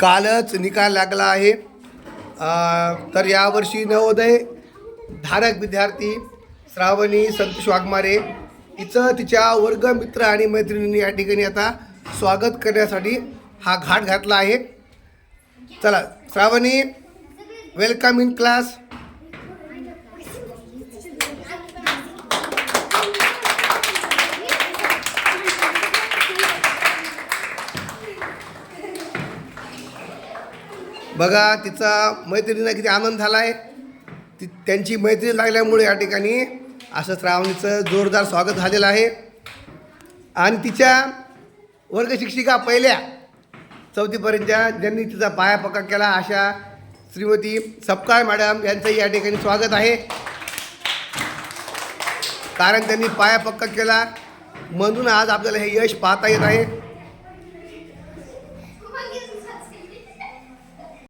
कालच निकाल लागला आहे. तर यावर्षी नवोदय धारक विद्यार्थी श्रावणी संतोष वाघमारे हिचं तिच्या वर्गमित्र आणि मैत्रिणींनी या ठिकाणी आता स्वागत करण्यासाठी हा घाट घातला आहे. चला श्रावणी वेलकम इन क्लास बघा तिचा मैत्रिणीला किती आनंद झाला आहे ती त्यांची मैत्रीण लागल्यामुळे या ठिकाणी असं श्रावणीचं जोरदार स्वागत झालेलं आहे. आणि तिच्या वर्गशिक्षिका पहिल्या चौथीपर्यंतच्या ज्यांनी तिचा पाया पक्का केला अशा श्रीमती सपकाळ मॅडम यांचंही या ठिकाणी स्वागत आहे. कारण त्यांनी पाया पक्का केला. म्हणून आज आपल्याला हे यश पाहता येत आहे.